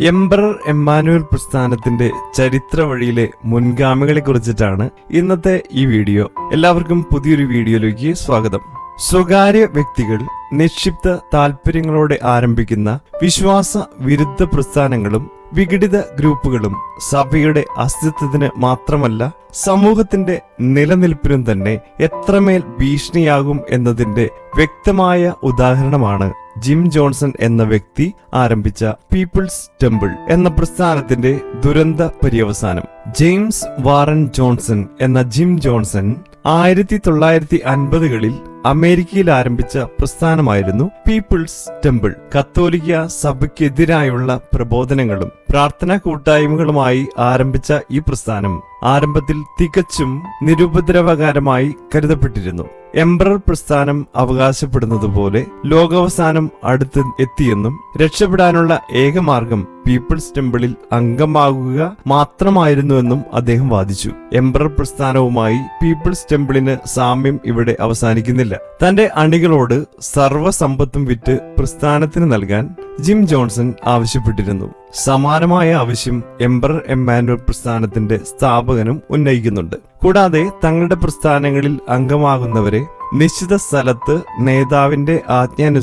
Emperor Emmanuel പ്രസ്ഥാനത്തിന്റെ ചരിത്ര വഴിയിലെ മുൻഗാമികളെ കുറിച്ചിട്ടാണ് ഇന്നത്തെ ഈ വീഡിയോ. എല്ലാവർക്കും പുതിയൊരു വീഡിയോയിലേക്ക് സ്വാഗതം. സ്വകാര്യ വ്യക്തികൾ നിക്ഷിപ്ത താല്പര്യങ്ങളോടെ ആരംഭിക്കുന്ന വിശ്വാസ വിരുദ്ധ പ്രസ്ഥാനങ്ങളും വിഘടിത ഗ്രൂപ്പുകളും സഭയുടെ അസ്തിത്വത്തിന് മാത്രമല്ല സമൂഹത്തിന്റെ നിലനിൽപ്പിനും തന്നെ എത്രമേൽ ഭീഷണിയാകും എന്നതിന്റെ വ്യക്തമായ ഉദാഹരണമാണ് ജിം ജോൺസൺ എന്ന വ്യക്തി ആരംഭിച്ച പീപ്പിൾസ് ടെമ്പിൾ എന്ന പ്രസ്ഥാനത്തിന്റെ ദുരന്ത പര്യവസാനം. ജെയിംസ് വാറൻ ജോൺസൺ എന്ന ജിം ജോൺസൺ ആയിരത്തി തൊള്ളായിരത്തി അൻപതുകളിൽ അമേരിക്കയിൽ ആരംഭിച്ച പ്രസ്ഥാനമായിരുന്നു പീപ്പിൾസ് ടെമ്പിൾ. കത്തോലിക്ക സഭയ്ക്കെതിരായുള്ള പ്രബോധനങ്ങളും പ്രാർത്ഥനാ കൂട്ടായ്മകളുമായി ആരംഭിച്ച ഈ പ്രസ്ഥാനം ആരംഭത്തിൽ തികച്ചും നിരുപദ്രവകാരമായി കരുതപ്പെട്ടിരുന്നു. എംബ്രർ പ്രസ്ഥാനം അവകാശപ്പെടുന്നത് പോലെ ലോകാവസാനം അടുത്ത് എത്തിയെന്നും രക്ഷപ്പെടാനുള്ള ഏകമാർഗം പീപ്പിൾസ് ടെമ്പിളിൽ അംഗമാകുക മാത്രമായിരുന്നുവെന്നും അദ്ദേഹം വാദിച്ചു. എംബ്രർ പ്രസ്ഥാനവുമായി പീപ്പിൾസ് ടെമ്പിളിന് സാമ്യം ഇവിടെ അവസാനിക്കുന്നില്ല. തന്റെ അണികളോട് സർവസമ്പത്തും വിറ്റ് പ്രസ്ഥാനത്തിന് നൽകാൻ ജിം ജോൺസൺ ആവശ്യപ്പെട്ടിരുന്നു. സമാനമായ ആവശ്യം എംബ്രർ എമ്മാനുവൽ പ്രസ്ഥാനത്തിന്റെ സ്ഥാപകനും ഉന്നയിക്കുന്നുണ്ട്. കൂടാതെ തങ്ങളുടെ പ്രസ്ഥാനങ്ങളിൽ അംഗമാകുന്നവരെ നിശ്ചിത സ്ഥലത്ത് നേതാവിന്റെ ആജ്ഞ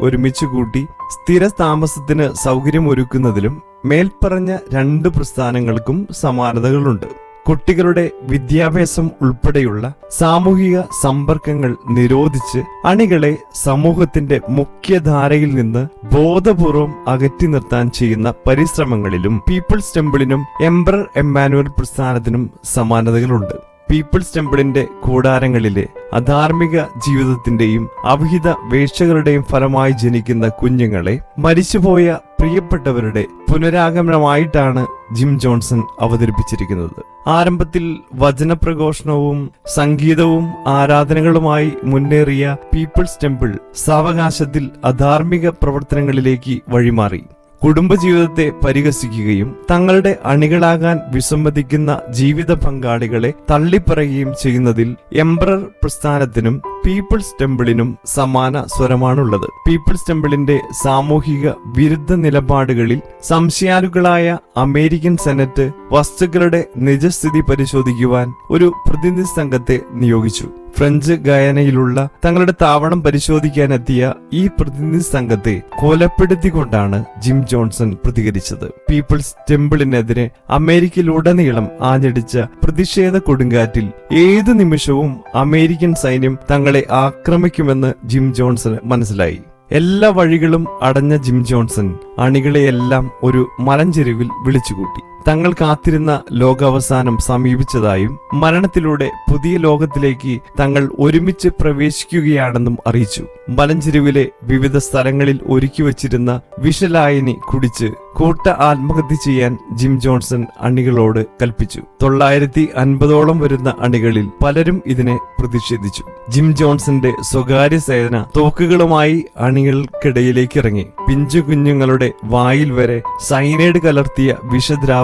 ഒരുമിച്ച് കൂട്ടി സ്ഥിര താമസത്തിന് സൗകര്യമൊരുക്കുന്നതിലും മേൽപ്പറഞ്ഞ രണ്ട് പ്രസ്ഥാനങ്ങൾക്കും സമാനതകളുണ്ട്. കുട്ടികളുടെ വിദ്യാഭ്യാസം ഉൾപ്പെടെയുള്ള സാമൂഹിക സമ്പർക്കങ്ങൾ നിരോധിച്ച് അണികളെ സമൂഹത്തിന്റെ മുഖ്യധാരയിൽ നിന്ന് ബോധപൂർവം അകറ്റി നിർത്താൻ ചെയ്യുന്ന പരിശ്രമങ്ങളിലും പീപ്പിൾസ് ടെമ്പിളിനും എംബ്രർ എമ്മാനുവൽ പ്രസ്ഥാനത്തിനും സമാനതകളുണ്ട്. പീപ്പിൾസ് ടെമ്പിളിന്റെ കൂടാരങ്ങളിലെ അധാർമിക ജീവിതത്തിന്റെയും അവിഹിത വേഴ്ചകളുടെയും ഫലമായി ജനിക്കുന്ന കുഞ്ഞുങ്ങളെ മരിച്ചുപോയ പ്രിയപ്പെട്ടവരുടെ പുനരാഗമനമായിട്ടാണ് ജിം ജോൺസൺ അവതരിപ്പിച്ചിരിക്കുന്നത്. ആരംഭത്തിൽ വചനപ്രഘോഷണവും സംഗീതവും ആരാധനകളുമായി മുന്നേറിയ പീപ്പിൾസ് ടെമ്പിൾ സാവകാശത്തിൽ അധാർമിക പ്രവർത്തനങ്ങളിലേക്ക് വഴിമാറി. കുടുംബജീവിതത്തെ പരിഹസിക്കുകയും തങ്ങളുടെ അണികളാകാൻ വിസമ്മതിക്കുന്ന ജീവിത പങ്കാളികളെ തള്ളിപ്പറയുകയും ചെയ്യുന്നതിൽ എംബ്രർ പ്രസ്ഥാനത്തിനും പീപ്പിൾസ് ടെമ്പിളിനും സമാന സ്വരമാണുള്ളത്. പീപ്പിൾസ് ടെമ്പിളിന്റെ സാമൂഹിക വിരുദ്ധ നിലപാടുകളിൽ സംശയാലുകളായ അമേരിക്കൻ സെനറ്റ് വസ്തുക്കളുടെ നിജസ്ഥിതി പരിശോധിക്കുവാൻ ഒരു പ്രതിനിധി സംഘത്തെ നിയോഗിച്ചു. ഫ്രഞ്ച് ഗയനയിലുള്ള തങ്ങളുടെ താവളം പരിശോധിക്കാനെത്തിയ ഈ പ്രതിനിധി സംഘത്തെ കൊലപ്പെടുത്തിക്കൊണ്ടാണ് ജിം ജോൺസൺ പ്രതികരിച്ചത്. പീപ്പിൾസ് ടെമ്പിളിനെതിരെ അമേരിക്കയിലുടനീളം ആഞ്ഞടിച്ച പ്രതിഷേധ കൊടുങ്കാറ്റിൽ ഏതു നിമിഷവും അമേരിക്കൻ സൈന്യം തങ്ങളെ ആക്രമിക്കുമെന്ന് ജിം ജോൺസന് മനസ്സിലായി. എല്ലാ വഴികളും അടഞ്ഞ ജിം ജോൺസൺ അണികളെയെല്ലാം ഒരു മലഞ്ചെരുവിൽ വിളിച്ചുകൂട്ടി. തങ്ങൾ കാത്തിരുന്ന ലോകാവസാനം സമീപിച്ചതായും മരണത്തിലൂടെ പുതിയ ലോകത്തിലേക്ക് തങ്ങൾ ഒരുമിച്ച് പ്രവേശിക്കുകയാണെന്നും അറിയിച്ചു. മലഞ്ചെരുവിലെ വിവിധ സ്ഥലങ്ങളിൽ ഒരുക്കി വച്ചിരുന്ന വിഷലായനി കുടിച്ച് കൂട്ട ആത്മഹത്യ ചെയ്യാൻ ജിം ജോൺസൺ അണികളോട് കൽപ്പിച്ചു. തൊള്ളായിരത്തി അൻപതോളം വരുന്ന അണികളിൽ പലരും ഇതിനെ പ്രതിഷേധിച്ചു. ജിം ജോൺസന്റെ സ്വകാര്യ സേന തോക്കുകളുമായി അണികൾക്കിടയിലേക്ക് ഇറങ്ങി. പിഞ്ചു കുഞ്ഞുങ്ങളുടെ വായിൽ വരെ സൈനൈഡ് കലർത്തിയ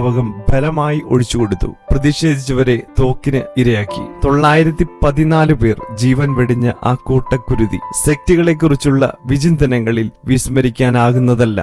വിഷദ്രാവകം ബലമായി ഒഴിച്ചുകൊടുത്തു പ്രതിഷേധിച്ചവരെ തോക്കിന് ഇരയാക്കി. തൊള്ളായിരത്തി പതിനാല് പേർ ജീവൻ വെടിഞ്ഞ ആ കൂട്ടക്കുരുതി സെക്റ്റുകളെക്കുറിച്ചുള്ള വിചിന്തനങ്ങളിൽ വിസ്മരിക്കാനാകുന്നതല്ല.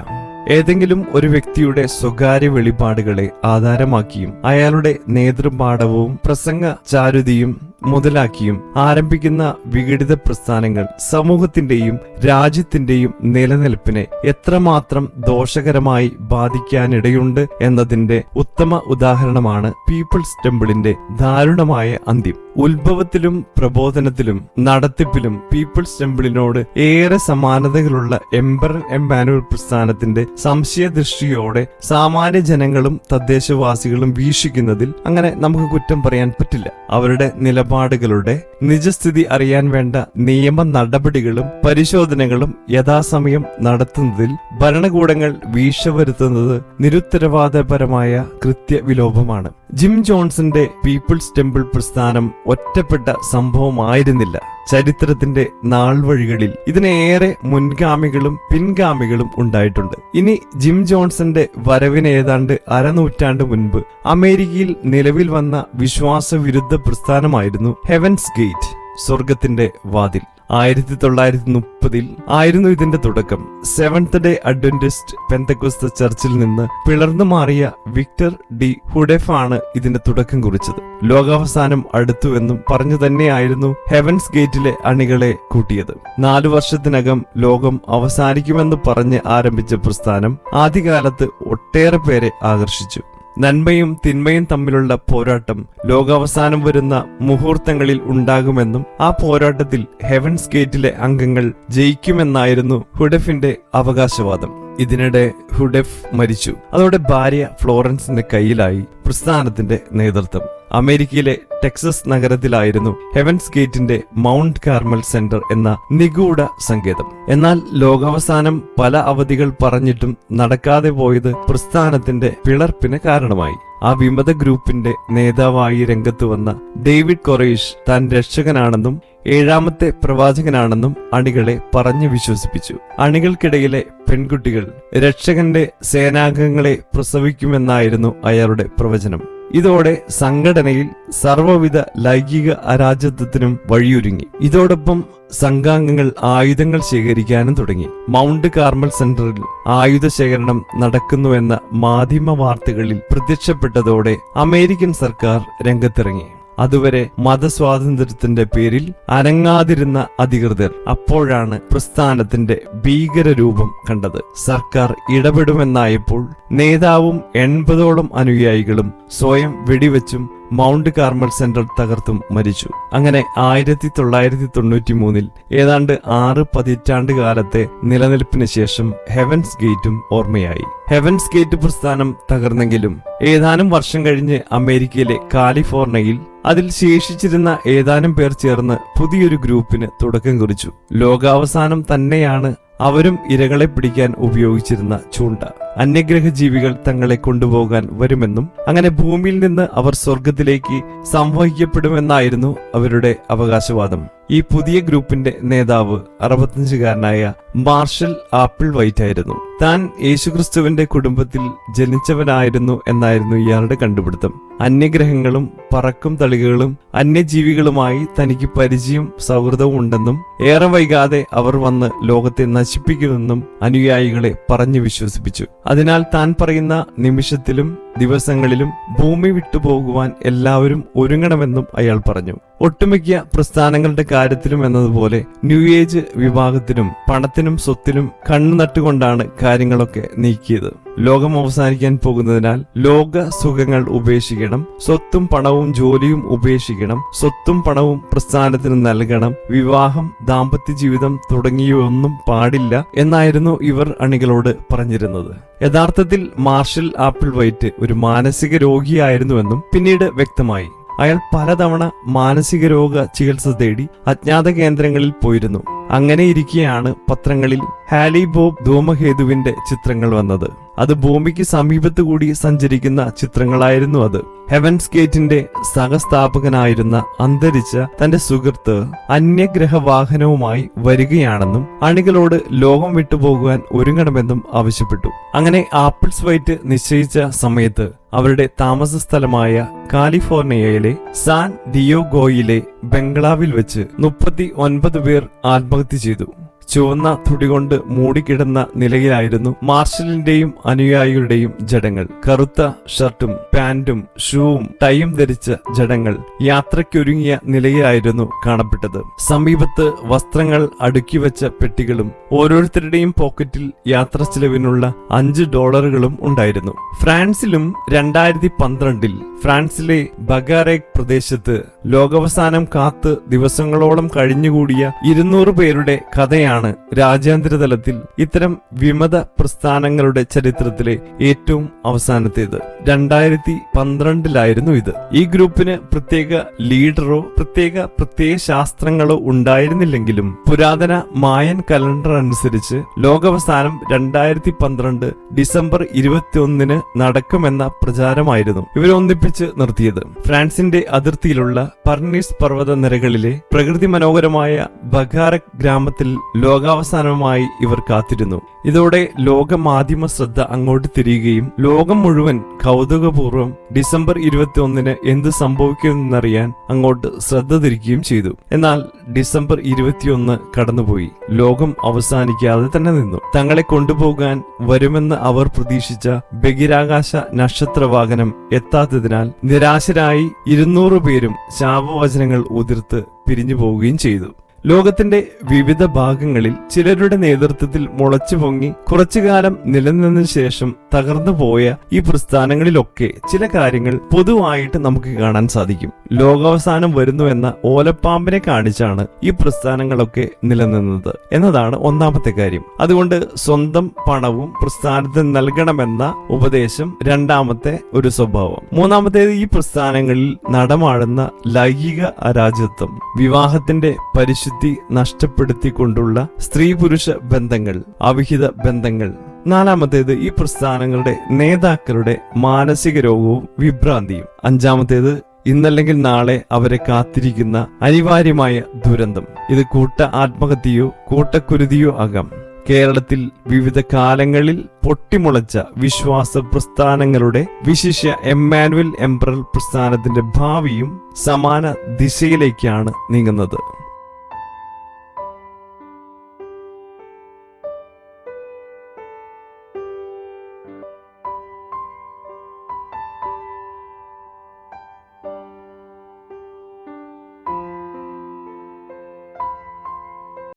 ഏതെങ്കിലും ഒരു വ്യക്തിയുടെ സ്വകാര്യ വെളിപാടുകളെ ആധാരമാക്കിയും അയാളുടെ നേതൃപാഠവും പ്രസംഗ ചാരുതിയും മുതലാക്കിയും ആരംഭിക്കുന്ന വിഘടിത പ്രസ്ഥാനങ്ങൾ സമൂഹത്തിന്റെയും രാജ്യത്തിന്റെയും നിലനിൽപ്പിനെ എത്രമാത്രം ദോഷകരമായി ബാധിക്കാനിടയുണ്ട് എന്നതിന്റെ ഉത്തമ ഉദാഹരണമാണ് പീപ്പിൾസ് ടെമ്പിളിന്റെ ദാരുണമായ അന്ത്യം. ഉത്ഭവത്തിലും പ്രബോധനത്തിലും നടത്തിപ്പിലും പീപ്പിൾസ് ടെമ്പിളിനോട് ഏറെ സമാനതകളുള്ള എംബർ എംബാനുവൽ പ്രസ്ഥാനത്തിന്റെ സംശയദൃഷ്ടിയോടെ സാമാന്യ ജനങ്ങളും തദ്ദേശവാസികളും വീക്ഷിക്കുന്നതിൽ അങ്ങനെ നമുക്ക് കുറ്റം പറയാൻ പറ്റില്ല. അവരുടെ നിലപാടുകളുടെ നിജസ്ഥിതി അറിയാൻ വേണ്ട നിയമ നടപടികളും പരിശോധനകളും യഥാസമയം നടത്തുന്നതിൽ ഭരണകൂടങ്ങൾ വീഴ്ച വരുത്തുന്നത് നിരുത്തരവാദപരമായ കൃത്യവിലോപമാണ്. ജിം ജോൺസന്റെ പീപ്പിൾസ് ടെമ്പിൾ പ്രസ്ഥാനം ഒറ്റപ്പെട്ട സംഭവമായിരുന്നില്ല. ചരിത്രത്തിന്റെ നാൾവഴികളിൽ ഇതിനേറെ മുൻഗാമികളും പിൻഗാമികളും ഉണ്ടായിട്ടുണ്ട്. ഇനി ജിം ജോൺസന്റെ വരവിന് ഏതാണ്ട് അരനൂറ്റാണ്ട് മുൻപ് അമേരിക്കയിൽ നിലവിൽ വന്ന വിശ്വാസവിരുദ്ധ പ്രസ്ഥാനമായിരുന്നു ഹെവൻസ് ഗേറ്റ് സ്വർഗത്തിന്റെ വാതിൽ. ആയിരത്തി തൊള്ളായിരത്തി മുപ്പതിൽ ആയിരുന്നു ഇതിന്റെ തുടക്കം. സെവൻത് ഡേ അഡ്വന്റിസ്റ്റ് പെന്തക്കുസ്ത ചർച്ചിൽ നിന്ന് പിളർന്നു മാറിയ വിക്ടർ ഡി ഹുഡെഫ് ആണ് ഇതിന്റെ തുടക്കം കുറിച്ചത്. ലോകാവസാനം അടുത്തുവെന്നും പറഞ്ഞു തന്നെയായിരുന്നു ഹെവൻസ് ഗേറ്റിലെ അണികളെ കൂട്ടിയത്. നാലു വർഷത്തിനകം ലോകം അവസാനിക്കുമെന്ന് പറഞ്ഞ് ആരംഭിച്ച പ്രസ്ഥാനം ആദ്യകാലത്ത് ഒട്ടേറെ പേരെ ആകർഷിച്ചു. നന്മയും തിന്മയും തമ്മിലുള്ള പോരാട്ടം ലോകാവസാനം വരുന്ന മുഹൂർത്തങ്ങളിൽ ഉണ്ടാകുമെന്നും ആ പോരാട്ടത്തിൽ ഹെവൻസ് ഗേറ്റിലെ അംഗങ്ങൾ ജയിക്കുമെന്നായിരുന്നു ഹുഡെഫിന്റെ അവകാശവാദം. ഇതിനിടെ ഹുഡെഫ് മരിച്ചു. അതോടെ ഭാര്യ ഫ്ലോറൻസിന്റെ കയ്യിലായി പ്രസ്ഥാനത്തിന്റെ നേതൃത്വം. അമേരിക്കയിലെ ടെക്സസ് നഗരത്തിലായിരുന്നു ഹെവൻസ് ഗേറ്റിന്റെ മൗണ്ട് കാർമൽ സെന്റർ എന്ന നിഗൂഢ സങ്കേതം. എന്നാൽ ലോകാവസാനം പല അവധികൾ പറഞ്ഞിട്ടും നടക്കാതെ പോയത് പ്രസ്ഥാനത്തിന്റെ പിളർപ്പിന് കാരണമായി. ആ വിമത ഗ്രൂപ്പിന്റെ നേതാവായി രംഗത്ത് വന്ന ഡേവിഡ് കൊറേഷ് താൻ രക്ഷകനാണെന്നും ഏഴാമത്തെ പ്രവാചകനാണെന്നും അണികളെ പറഞ്ഞു വിശ്വസിപ്പിച്ചു. അണികൾക്കിടയിലെ പെൺകുട്ടികൾ രക്ഷകന്റെ സേനാംഗങ്ങളെ പ്രസവിക്കുമെന്നായിരുന്നു അയാളുടെ പ്രവചനം. ഇതോടെ സംഘടനയിൽ സർവവിധ ലൈംഗിക അരാജത്വത്തിനും വഴിയൊരുങ്ങി. ഇതോടൊപ്പം സംഘാംഗങ്ങൾ ആയുധങ്ങൾ ശേഖരിക്കാനും തുടങ്ങി. മൗണ്ട് കാർമൽ സെന്ററിൽ ആയുധ ശേഖരണം നടക്കുന്നുവെന്ന മാധ്യമ വാർത്തകളിൽ പ്രത്യക്ഷപ്പെട്ടതോടെ അമേരിക്കൻ സർക്കാർ രംഗത്തിറങ്ങി. അതുവരെ മതസ്വാതന്ത്ര്യത്തിന്റെ പേരിൽ അനങ്ങാതിരുന്ന അധികൃതർ അപ്പോഴാണ് പ്രസ്ഥാനത്തിന്റെ ഭീകരരൂപം കണ്ടത്. സർക്കാർ ഇടപെടുമെന്നായപ്പോൾ നേതാവും എൺപതോളം അനുയായികളും സ്വയം വെടിവെച്ചും മൗണ്ട് കാർമൽ സെന്റർ തകർത്തും മരിച്ചു. അങ്ങനെ ആയിരത്തി തൊള്ളായിരത്തി തൊണ്ണൂറ്റി മൂന്നിൽ ഏതാണ്ട് ആറ് പതിറ്റാണ്ട് കാലത്തെ നിലനിൽപ്പിന് ശേഷം ഹെവൻസ് ഗേറ്റും ഓർമ്മയായി. ഹെവൻസ് ഗേറ്റ് പ്രസ്ഥാനം തകർന്നെങ്കിലും ഏതാനും വർഷം കഴിഞ്ഞ് അമേരിക്കയിലെ കാലിഫോർണിയയിൽ അതിൽ ശേഷിച്ചിരുന്ന ഏതാനും പേർ ചേർന്ന് പുതിയൊരു ഗ്രൂപ്പിന് തുടക്കം കുറിച്ചു. ലോകാവസാനം തന്നെയാണ് അവരും ഇരകളെ പിടിക്കാൻ ഉപയോഗിച്ചിരുന്ന ചൂണ്ട. അന്യഗ്രഹ ജീവികൾ തങ്ങളെ കൊണ്ടുപോകാൻ വരുമെന്നും അങ്ങനെ ഭൂമിയിൽ നിന്ന് അവർ സ്വർഗത്തിലേക്ക് സംവഹിക്കപ്പെടുമെന്നായിരുന്നു അവരുടെ അവകാശവാദം. ഈ പുതിയ ഗ്രൂപ്പിന്റെ നേതാവ് അറുപത്തഞ്ചുകാരനായ മാർഷൽ ആപ്പിൾ വൈറ്റ് ആയിരുന്നു താൻ യേശുക്രിസ്തുവിന്റെ കുടുംബത്തിൽ ജനിച്ചവനായിരുന്നു എന്നായിരുന്നു ഇയാളുടെ കണ്ടുപിടുത്തം. അന്യഗ്രഹങ്ങളും പറക്കും തളികകളും അന്യജീവികളുമായി തനിക്ക് പരിചയം സൗഹൃദവും ഉണ്ടെന്നും ഏറെ വൈകാതെ അവർ വന്ന് ലോകത്തെ നശിപ്പിക്കുമെന്നും അനുയായികളെ പറഞ്ഞു വിശ്വസിപ്പിച്ചു. അതിനാൽ താൻ പറയുന്ന നിമിഷത്തിലും ദിവസങ്ങളിലും ഭൂമി വിട്ടുപോകുവാൻ എല്ലാവരും ഒരുങ്ങണമെന്നും അയാൾ പറഞ്ഞു. ഒട്ടുമിക്ക പ്രസ്ഥാനങ്ങളുടെ കാര്യത്തിലും എന്നതുപോലെ ന്യൂ ഏജ് വിഭാഗത്തിനും പണത്തിനും സ്വത്തിനും കണ്ണു നട്ടുകൊണ്ടാണ് കാര്യങ്ങളൊക്കെ നീക്കിയത്. ലോകം അവസാനിക്കാൻ പോകുന്നതിനാൽ ലോക സുഖങ്ങൾ ഉപേക്ഷിക്കണം സ്വത്തും പണവും ജോലിയും ഉപേക്ഷിക്കണം സ്വത്തും പണവും പ്രസ്ഥാനത്തിന് നൽകണം വിവാഹം ദാമ്പത്യ ജീവിതം തുടങ്ങിയൊന്നും പാടില്ല എന്നായിരുന്നു ഇവർ അണികളോട് പറഞ്ഞിരുന്നത്. യഥാർത്ഥത്തിൽ മാർഷൽ ആപ്പിൾ വൈറ്റ് ഒരു മാനസിക രോഗിയായിരുന്നുവെന്നും പിന്നീട് വ്യക്തമായി. അയാൾ പലതവണ മാനസിക രോഗ ചികിത്സ തേടി അജ്ഞാത കേന്ദ്രങ്ങളിൽ പോയിരുന്നു. അങ്ങനെയിരിക്കെയാണ് പത്രങ്ങളിൽ ഹാലി ബോബ് ധൂമഹേതുവിന്റെ ചിത്രങ്ങൾ വന്നത്. അത് ഭൂമിക്ക് സമീപത്തു കൂടി സഞ്ചരിക്കുന്ന ചിത്രങ്ങളായിരുന്നു അത്. ഹെവൻസ് ഗേറ്റിന്റെ സഹസ്ഥാപകനായിരുന്ന അന്തരിച്ച തന്റെ സുഹൃത്ത് അന്യഗ്രഹ വാഹനവുമായി വരികയാണെന്നും അണികളോട് ലോകം വിട്ടുപോകുവാൻ ഒരുങ്ങണമെന്നും ആവശ്യപ്പെട്ടു. അങ്ങനെ ആപ്പിൾസ് വൈറ്റ് നിശ്ചയിച്ച സമയത്ത് അവരുടെ താമസ സ്ഥലമായ കാലിഫോർണിയയിലെ സാൻ ഡിയോഗോയിലെ ബംഗ്ലാവിൽ വെച്ച് മുപ്പത്തി ഒൻപത് പേർ ആത്മഹത്യ ചെയ്തു. ചുവന്ന തുടികൊണ്ട് മൂടിക്കിടന്ന നിലയിലായിരുന്നു മാർഷലിന്റെയും അനുയായികളുടെയും ജഡങ്ങൾ. കറുത്ത ഷർട്ടും പാന്റും ഷൂവും ടൈയും ധരിച്ച ജഡങ്ങൾ യാത്രയ്ക്കൊരുങ്ങിയ നിലയിലായിരുന്നു കാണപ്പെട്ടത്. സമീപത്ത് വസ്ത്രങ്ങൾ അടുക്കി വെച്ച പെട്ടികളും ഓരോരുത്തരുടെയും പോക്കറ്റിൽ യാത്ര ചിലവിനുള്ള അഞ്ച് ഡോളറുകളും ഉണ്ടായിരുന്നു. ഫ്രാൻസിലും രണ്ടായിരത്തി പന്ത്രണ്ടിൽ ഫ്രാൻസിലെ ബഗാരേക് പ്രദേശത്ത് ലോകവസാനം കാത്ത് ദിവസങ്ങളോളം കഴിഞ്ഞുകൂടിയ ഇരുന്നൂറ് പേരുടെ കഥയാണ് രാജ്യാന്തര തലത്തിൽ ഇത്തരം വിമത പ്രസ്ഥാനങ്ങളുടെ ചരിത്രത്തിലെ ഏറ്റവും അവസാനത്തേത്. രണ്ടായിരത്തി പന്ത്രണ്ടിലായിരുന്നു ഇത്. ഈ ഗ്രൂപ്പിന് പ്രത്യേക ലീഡറോ പ്രത്യേക പ്രത്യയ ശാസ്ത്രങ്ങളോ ഉണ്ടായിരുന്നില്ലെങ്കിലും പുരാതന മായൻ കലണ്ടർ അനുസരിച്ച് ലോകാവസാനം രണ്ടായിരത്തി പന്ത്രണ്ട് ഡിസംബർ ഇരുപത്തിയൊന്നിന് നടക്കുമെന്ന പ്രചാരമായിരുന്നു ഇവരെ ഒന്നിപ്പിച്ച് നിർത്തിയത്. ഫ്രാൻസിന്റെ അതിർത്തിയിലുള്ള പർണീസ് പർവത നിരകളിലെ പ്രകൃതി മനോഹരമായ ബഖാരക് ഗ്രാമത്തിൽ ലോകാവസാനമായി ഇവർ കാത്തിരുന്നു. ഇതോടെ ലോകമാധ്യമ ശ്രദ്ധ അങ്ങോട്ട് തിരിയുകയും ലോകം മുഴുവൻ കൗതുകപൂർവം ഡിസംബർ ഇരുപത്തി ഒന്നിന് എന്ത് സംഭവിക്കുമെന്നറിയാൻ അങ്ങോട്ട് ശ്രദ്ധ തിരിക്കുകയും ചെയ്തു. എന്നാൽ ഡിസംബർ ഇരുപത്തിയൊന്ന് കടന്നുപോയി. ലോകം അവസാനിക്കാതെ തന്നെ നിന്നു. തങ്ങളെ കൊണ്ടുപോകാൻ വരുമെന്ന് അവർ പ്രതീക്ഷിച്ച ബഹിരാകാശ നക്ഷത്രവാഹനം എത്താത്തതിനാൽ നിരാശരായി ഇരുന്നൂറ് പേരും ശാപവചനങ്ങൾ ഉതിർത്ത് പിരിഞ്ഞു പോവുകയും ചെയ്തു. ലോകത്തിന്റെ വിവിധ ഭാഗങ്ങളിൽ ചിലരുടെ നേതൃത്വത്തിൽ മുളച്ചു പൊങ്ങി കുറച്ചുകാലം നിലനിന്ന ശേഷം തകർന്നു പോയ ഈ പ്രസ്ഥാനങ്ങളിലൊക്കെ ചില കാര്യങ്ങൾ പൊതുവായിട്ട് നമുക്ക് കാണാൻ സാധിക്കും. ലോകാവസാനം വരുന്നു എന്ന ഓലപ്പാമ്പിനെ കാണിച്ചാണ് ഈ പ്രസ്ഥാനങ്ങളൊക്കെ നിലനിന്നത് എന്നതാണ് ഒന്നാമത്തെ കാര്യം. അതുകൊണ്ട് സ്വന്തം പണവും പ്രസ്ഥാനത്തിന് നൽകണമെന്ന ഉപദേശം രണ്ടാമത്തെ ഒരു സ്വഭാവം. മൂന്നാമത്തേത് ഈ പ്രസ്ഥാനങ്ങളിൽ നടമാടുന്ന ലൈംഗിക അരാജത്വം. വിവാഹത്തിന്റെ പരിശുദ്ധി നഷ്ടപ്പെടുത്തിക്കൊണ്ടുള്ള സ്ത്രീ പുരുഷ ബന്ധങ്ങൾ അവിഹിത ബന്ധങ്ങൾ. നാലാമത്തേത് ഈ പ്രസ്ഥാനങ്ങളുടെ നേതാക്കളുടെ മാനസിക രോഗവും വിഭ്രാന്തിയും. അഞ്ചാമത്തേത് ഇന്നല്ലെങ്കിൽ നാളെ അവരെ കാത്തിരിക്കുന്ന അനിവാര്യമായ ദുരന്തം. ഇത് കൂട്ട ആത്മഹത്യയോ കൂട്ടക്കുരുതിയോ ആകാം. കേരളത്തിൽ വിവിധ കാലങ്ങളിൽ പൊട്ടിമുളച്ച വിശ്വാസ പ്രസ്ഥാനങ്ങളുടെ വിശിഷ്യ എമ്മാനുവൽ എംപറൽ പ്രസ്ഥാനത്തിന്റെ ഭാവിയും സമാന ദിശയിലേക്കാണ് നീങ്ങുന്നത്.